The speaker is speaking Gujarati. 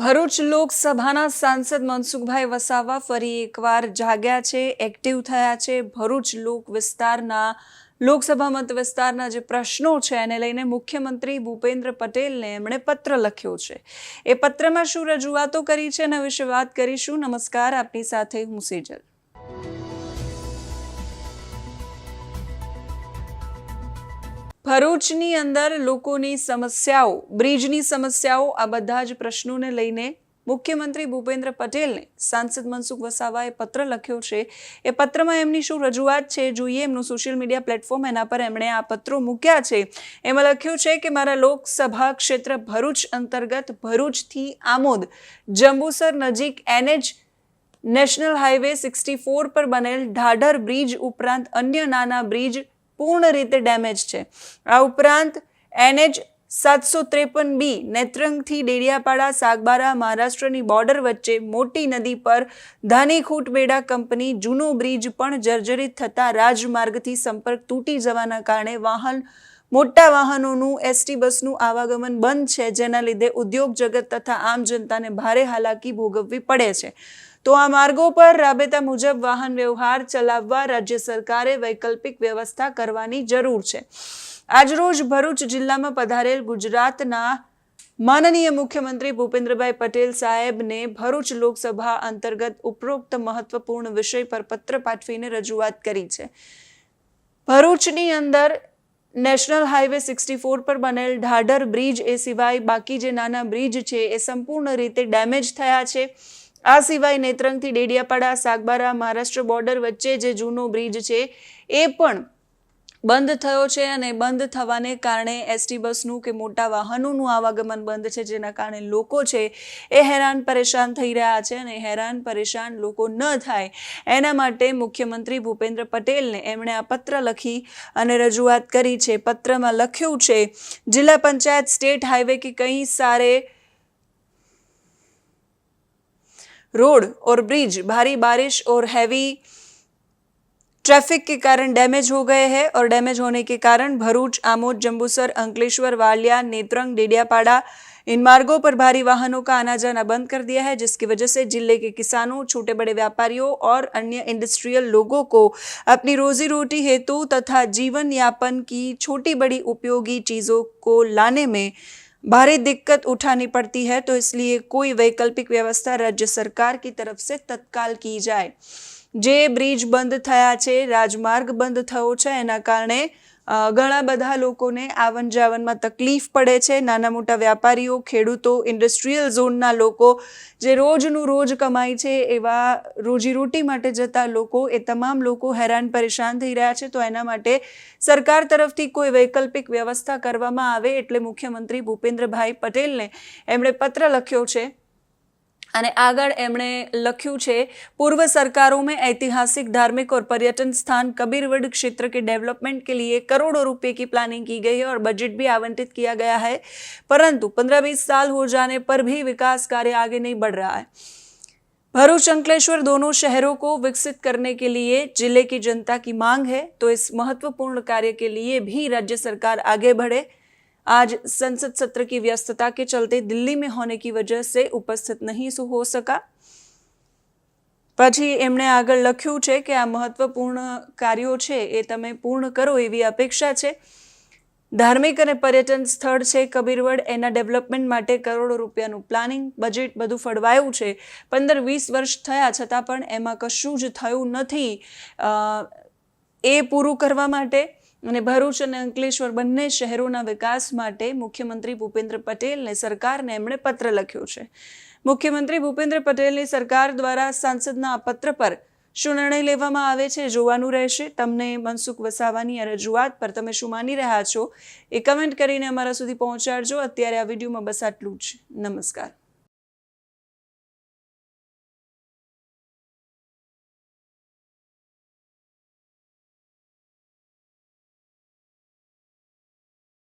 ભરૂચ લોકસભાના સાંસદ મનસુખભાઈ વસાવા ફરી એકવાર જાગ્યા છે એક્ટિવ થયા છે. ભરૂચ લોક વિસ્તારના, લોકસભા મત વિસ્તારના જે પ્રશ્નો છે, એને લઈને મુખ્યમંત્રી ભૂપેન્દ્ર પટેલને એમણે પત્ર લખ્યો છે. એ પત્રમાં શું રજૂઆતો કરી છે એના વિશે વાત કરીશું. નમસ્કાર, આપની સાથે હું સેજલ. ભરૂચની અંદર લોકોની સમસ્યાઓ, બ્રિજની સમસ્યાઓ, આ બધા જ પ્રશ્નોને લઈને મુખ્યમંત્રી ભૂપેન્દ્ર પટેલને સાંસદ મનસુખ વસાવાએ પત્ર લખ્યો છે. એ પત્રમાં એમની શું રજૂઆત છે જોઈએ. એમનું સોશિયલ મીડિયા પ્લેટફોર્મ એના પર એમણે આ પત્રો મૂક્યા છે. એમાં લખ્યું છે કે મારા લોકસભા ક્ષેત્ર ભરૂચ અંતર્ગત ભરૂચથી આમોદ, જંબુસર નજીક NH national highway sixty four પર બનેલ ઢાઢર બ્રિજ ઉપરાંત અન્ય નાના બ્રિજ પૂર્ણ રીતે ડેમેજ છે. આ ઉપરાંત એનએચ સાતસો ત્રેપન બી નેત્રંગથી ડેડિયાપાડા, સાગબારા, મહારાષ્ટ્રની બોર્ડર વચ્ચે મોટી નદી પર ધાનીખૂટ બેડા કંપની જૂનો બ્રિજ પણ જર્જરિત થતા રાજમાર્ગથી સંપર્ક તૂટી જવાના કારણે વાહન, મોટા વાહનોનું એસટી બસનું આવાગમન બંધ છે, જેના લીધે ઉદ્યોગ જગત તથા આમ જનતાને ભારે હાલાકી ભોગવવી પડે છે. તો આ માર્ગો પર રાબેતા મુજબ વાહન વ્યવહાર ચલાવવા રાજ્ય સરકારે વૈકલ્પિક વ્યવસ્થા કરવાની જરૂર છે. આજરોજ ભરૂચ જિલ્લામાં પધારેલ ગુજરાતના માનનીય મુખ્યમંત્રી ભૂપેન્દ્રભાઈ પટેલ સાહેબને ભરૂચ લોકસભા અંતર્ગત ઉપરોક્ત મહત્વપૂર્ણ વિષય પર પત્ર પાઠવીને રજૂઆત કરી છે. ભરૂચની અંદર નેશનલ હાઈવે સિક્સટી ફોર પર બનેલ ઢાઢર બ્રિજ એ સિવાય બાકી જે નાના બ્રિજ છે એ સંપૂર્ણ રીતે ડેમેજ થયા છે. આ સિવાય નેત્રંગથી ડેડિયાપાડા, સાગબારા, મહારાષ્ટ્ર બોર્ડર વચ્ચે જે જૂનો બ્રિજ છે, એ પણ બંધ થયો છે અને બંધ થવાને કારણે એસટી બસનું કે મોટા વાહનોનું આવાગમન બંધ છે, જેના કારણે લોકો છે, એ હેરાન પરેશાન થઈ રહ્યા છે અને હેરાન પરેશાન લોકો ન થાય. એના માટે મુખ્યમંત્રી ભૂપેન્દ્ર પટેલને એમણે આ પત્ર લખી અને રજૂઆત કરી છે. પત્રમાં લખ્યું છે, જિલ્લા પંચાયત, સ્ટેટ હાઈવે કે કંઈ સારે रोड और ब्रिज, भारी बारिश और हैवी ट्रैफ़िक के कारण डैमेज हो गए हैं और डैमेज होने के कारण भरूच, आमोद जंबूसर अंकलेश्वर, वालिया, नेत्रंग, डेडियापाड़ा, इन मार्गों पर भारी वाहनों का आना जाना बंद कर दिया है, जिसकी वजह से ज़िले के किसानों छोटे बड़े व्यापारियों और अन्य इंडस्ट्रियल लोगों को अपनी रोजी रोटी हेतु तथा जीवन यापन की छोटी बड़ी उपयोगी चीज़ों को लाने में भारी दिक्कत उठानी पड़ती है तो इसलिए कोई वैकल्पिक व्यवस्था राज्य सरकार की तरफ से तत्काल की जाए જે બ્રિજ બંધ થયા છે રાજમાર્ગ બંધ થયો છે એના કારણે અ, ઘણા બધા લોકોને આવન જાવનમાં તકલીફ પડે છે. નાના મોટા વ્યાપારીઓ, ખેડૂતો, ઇન્ડસ્ટ્રીયલ ઝોનના લોકો જે રોજનું રોજ કમાય છે એવા રોજીરોટી માટે જતા લોકો, એ તમામ લોકો હેરાન પરેશાન થઈ રહ્યા છે. તો એના માટે સરકાર તરફથી કોઈ વૈકલ્પિક વ્યવસ્થા કરવામાં આવે એટલે મુખ્યમંત્રી ભૂપેન્દ્રભાઈ પટેલને એમણે પત્ર લખ્યો છે. અને આગળ એમણે લખ્યું છે पूर्व सरकारों में ऐतिहासिक धार्मिक और पर्यटन स्थान कबीरवड क्षेत्र के डेवलपमेंट के लिए करोड़ों रुपए की प्लानिंग की गई है और बजट भी आवंटित किया गया है परंतु पंद्रह बीस साल हो जाने पर भी विकास कार्य आगे नहीं बढ़ रहा है भरूच अंकलेश्वर दोनों शहरों को विकसित करने के लिए जिले की जनता की मांग है तो इस महत्वपूर्ण कार्य के लिए भी राज्य सरकार आगे बढ़े आज संसद सत्र की व्यस्तता के चलते दिल्ली में होने की वजह से उपस्थित नहीं सु- हो सका પછી એમણે આગળ લખ્યું છે કે આ મહત્વપૂર્ણ કાર્યો છે એ તમે પૂર્ણ કરો એવી અપેક્ષા છે ધાર્મિક અને પર્યટન સ્થળ છે કબીરવડ એના ડેવલપમેન્ટ માટે કરોડો રૂપિયાનું પ્લાનિંગ બજેટ બધું ફળવાયું છે પંદર વીસ વર્ષ થયા છતાં પણ એમાં કશું જ થયું નથી અ, એ પૂરું કરવા માટે અને ભરૂચ અને અંકલેશ્વર બંને શહેરોના વિકાસ માટે મુખ્યમંત્રી ભૂપેન્દ્ર પટેલને સરકારને એમણે પત્ર લખ્યો છે. મુખ્યમંત્રી ભૂપેન્દ્ર પટેલની સરકાર દ્વારા સાંસદના આ પત્ર પર શું નિર્ણય લેવામાં આવે છે જોવાનું રહેશે. તમને મનસુખ વસાવાની આ રજૂઆત પર તમે શું માની રહ્યા છો એ કમેન્ટ કરીને અમારા સુધી પહોંચાડજો. અત્યારે આ વિડીયોમાં બસ આટલું જ. નમસ્કાર.